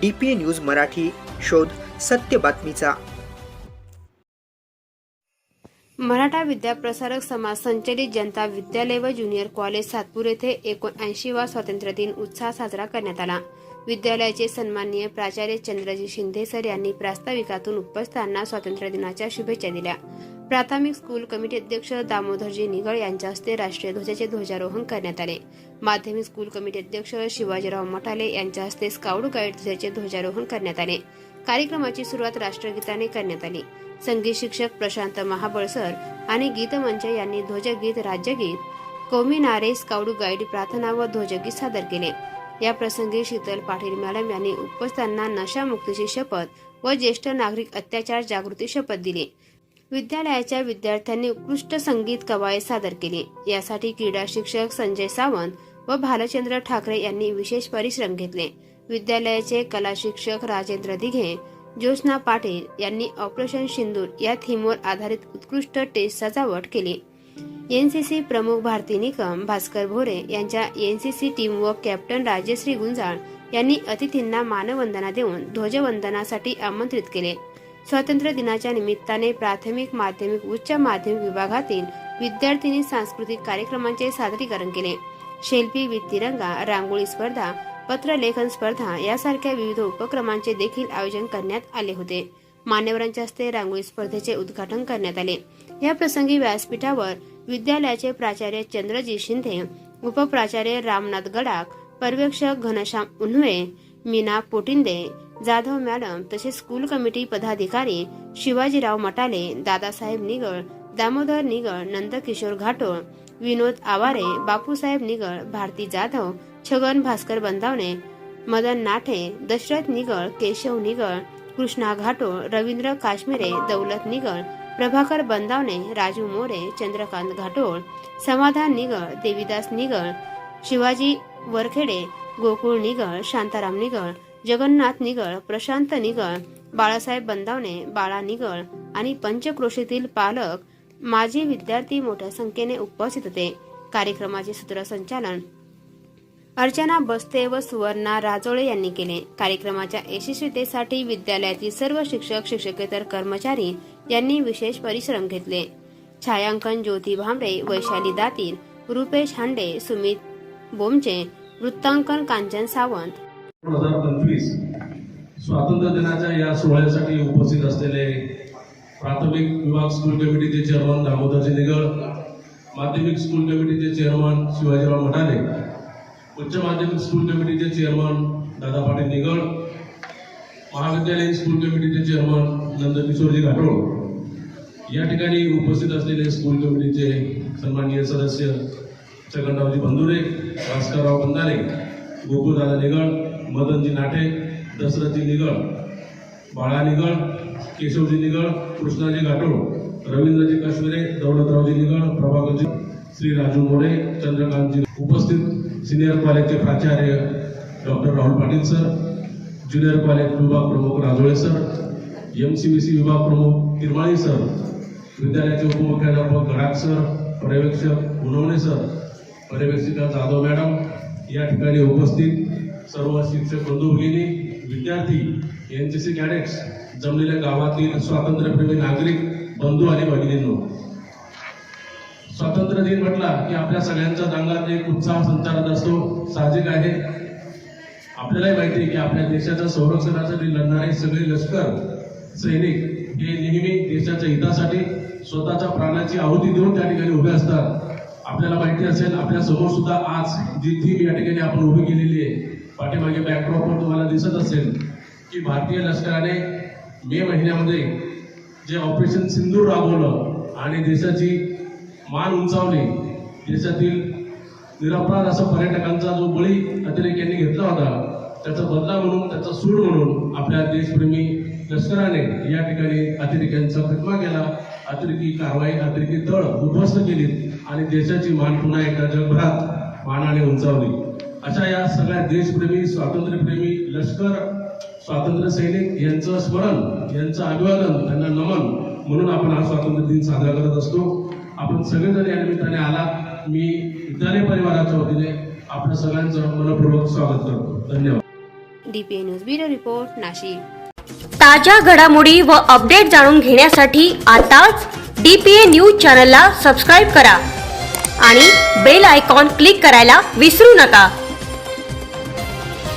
D P news Marathi शोध सत्य बातमीचा. मराठा विद्याप्रसारक समाज संचलित जनता विद्यालय व ज्युनियर कॉलेज सातपूर येथे एकोणऐंशी वा स्वातंत्र्य दिन उत्साह साजरा करण्यात आला. विद्यालयाचे सन्माननीय प्राचार्य चंद्रजी शिंदे सर यांनी प्रास्ताविकातून उपस्थांना स्वातंत्र्य दिनाच्या शुभेच्छा दिल्या. प्राथमिक स्कूल कमिटी अध्यक्ष दामोदरजी निगळ यांच्या हस्ते राष्ट्रीय ध्वजाचे ध्वजारोहण करण्यात आले. माध्यमिक स्कूल कमिटी अध्यक्ष शिवाजीराव मठाले यांच्या हस्ते स्काउट गाईड ध्वजाचे ध्वजारोहण करण्यात आले. कार्यक्रमाची सुरुवात राष्ट्रगीताने करण्यात आली. संगीत शिक्षक प्रशांत महाबळ सर आणि गीतमंच यांनी ध्वजगीत राज्यगीत कौमी नारे स्काउट गाईड प्रार्थना व ध्वजगीत सादर केले. या प्रसंगी शीतल पाटील मॅडम यांनी उपस्थांना नशामुक्तीची शपथ व ज्येष्ठ नागरिक अत्याचार जागृती शपथ दिली. विद्यालयाच्या विद्यार्थ्यांनी उत्कृष्ट संगीत कवायत सादर केली. यासाठी क्रीडा शिक्षक संजय सावंत व भालचंद्र ठाकरे यांनी विशेष परिश्रम घेतले. विद्यालयाचे कला शिक्षक राजेंद्र दिघे ज्योत्स्ना पाटील यांनी ऑपरेशन सिंदूर या थीमवर आधारित उत्कृष्ट टेस्ट सजावट केली. एनसीसी प्रमुख भारती निकम भास्कर भोरे यांच्या एनसीसी टीम व कॅप्टन राजश्री गुंजाळ यांनी अतिथींना मानवंदना देऊन ध्वजवंदनासाठी आमंत्रित केले. स्वातंत्र्य दिनाच्या निमित्ताने प्राथमिक माध्यमिक उच्च माध्यमिक विभागातील विद्यार्थिनी सांस्कृतिक कार्यक्रमांचे सादरीकरण केले. शिल्पी वित्तिरंगा रांगोळी स्पर्धा पत्रलेखन स्पर्धा यासारख्या विविध उपक्रमांचे देखील आयोजन करण्यात आले होते. मान्यवरांच्या हस्ते रांगोळी स्पर्धेचे उद्घाटन करण्यात आले. या प्रसंगी व्यासपीठावर विद्यालयाचे प्राचार्य चंद्रजी शिंदे उपप्राचार्य रामनाथ गडाख पर्यवेक्षक घनश्याम उन्हवे मीना पोटिंदे जाधव मॅडम तसेच स्कूल कमिटी पदाधिकारी शिवाजीराव मटाले दादासाहेब निगळ दामोदर निगळ नंदकिशोर घाटोळ विनोद आवारे बापूसाहेब निगळ भारती जाधव छगन भास्कर बंदावणे मदन नाठे दशरथ निगळ केशव निगळ कृष्णा घाटोळ रवींद्र काश्मीरे दौलत निगळ प्रभाकर बंदावणे राजू मोरे चंद्रकांत घाटोळ समाधान निगळ देवीदास निगळ शिवाजी वरखेडे गोकुळ निगळ शांताराम निगळ जगन्नाथ निगळ प्रशांत निगळ बाळासाहेब बंदावणे बाळा निगळ आणि पंचक्रोशीतील पालक माजी विद्यार्थी मोठ्या संख्येने उपस्थित होते. कार्यक्रमाचे सूत्रसंचालन अर्चना बस्ते व सुवर्णा राजोळे यांनी केले. कार्यक्रमाच्या यशस्वीतेसाठी विद्यालयातील सर्व शिक्षक शिक्षकेतर कर्मचारी यांनी विशेष परिश्रम घेतले. छायांकन ज्योती भांबरे वैशाली दातीर रुपेश हांडे सुमित बोमचे वृत्तांकन कांचन सावंत. स्वातंत्र्य दिनाच्या या सोहळ्यासाठी उपस्थित असलेले प्राथमिक विभाग स्कूल कमिटीचे चेअरमन दामोदरजी निगळ माध्यमिक स्कूल कमिटीचे चेअरमन शिवाजीराव मठाले उच्च माध्यमिक स्कूल कमिटीचे चेअरमन दादा पाटील निगळ महाविद्यालयीन स्कूल कमिटीचे चेअरमन नंदकिशोरजी घाटोळ या ठिकाणी उपस्थित असलेले स्कूल कमिटीचे सन्माननीय सदस्य छगनरावजी बंधुरे भास्करराव बंधारे गोकुळदादा निगळ मदनजी नाटे दशरथजी निगळ बाळा निगळ केशवजी निगळ कृष्णाजी घाटोळ रवींद्रजी काश्मीरे दौलतरावजी निगळ प्रभाकरजी श्री राजू मोरे चंद्रकांतजी उपस्थित सिनियर कॉलेजचे प्राचार्य doctor Rahul Patil sir junior college विभाग प्रमुख Rajole sir M C B C विभाग प्रमुख तिरमाळी सर विद्यालयाचे उपमुख्याध्यापक गडाख सर पर्यवेक्षक उनवणे सर पर्यवेक्षिका जाधव मॅडम या ठिकाणी उपस्थित सर्व शिक्षक बंधू भगिनी विद्यार्थी एन सी सी कॅडेट्स जमलेल्या गावातील स्वातंत्र्यप्रेमी नागरिक बंधू आणि भगिनींनो. स्वातंत्र्य दिन म्हटला की आपल्या सगळ्यांच्या अंगात एक उत्साह संचारत असतो. साहजिक आहे. आपल्यालाही माहिती आहे की आपल्या देशाच्या संरक्षणासाठी लढणारे सगळे लष्कर सैनिक हे नेहमी देशाच्या हितासाठी स्वतःच्या प्राणाची आहुती देऊन त्या ठिकाणी उभे असतात. आपल्याला माहिती असेल आपल्यासमोर सुद्धा आज जी थीम या ठिकाणी आपण उभी केलेली आहे. पाठीमागे बॅकड्रॉपवर तुम्हाला दिसत असेल की भारतीय लष्कराने मे महिन्यामध्ये जे ऑपरेशन सिंदूर राबवलं आणि देशाची मान उंचावली देशातील निरपराध असा पर्यटकांचा जो बळी अतिरेक्यांनी घेतला होता त्याचा बदला म्हणून त्याचा सूड म्हणून आपल्या देशप्रेमी लष्कराने या ठिकाणी अतिरेक्यांचा खटमा केला. अतिरेकी कारवाई अतिरेकी दळ उद्ध्वस्त केलीत आणि देशाची मान पुन्हा एकदा जगभरात मानाने उंचावली. अशा या सगळ्या देशप्रेमी स्वातंत्र्यप्रेमी लष्कर स्वातंत्र्य सैनिक यांचं स्मरण यांचं अभिवादन त्यांना नमन म्हणून आपण हा स्वातंत्र्य दिन साजरा करत असतो. आपण सगळेजण या निमित्ताने आलात. मी विद्यालय परिवाराच्या वतीने आपल्या सगळ्यांचं मनपूर्वक स्वागत करतो. धन्यवाद. DPA news bureau report Nashik. ताज्या घडामोडी व अपडेट जाणून घेण्यासाठी आताच डीपीए न्यूज चॅनलला सबस्क्राईब करा आणि बेल आयकॉन क्लिक करायला विसरू नका.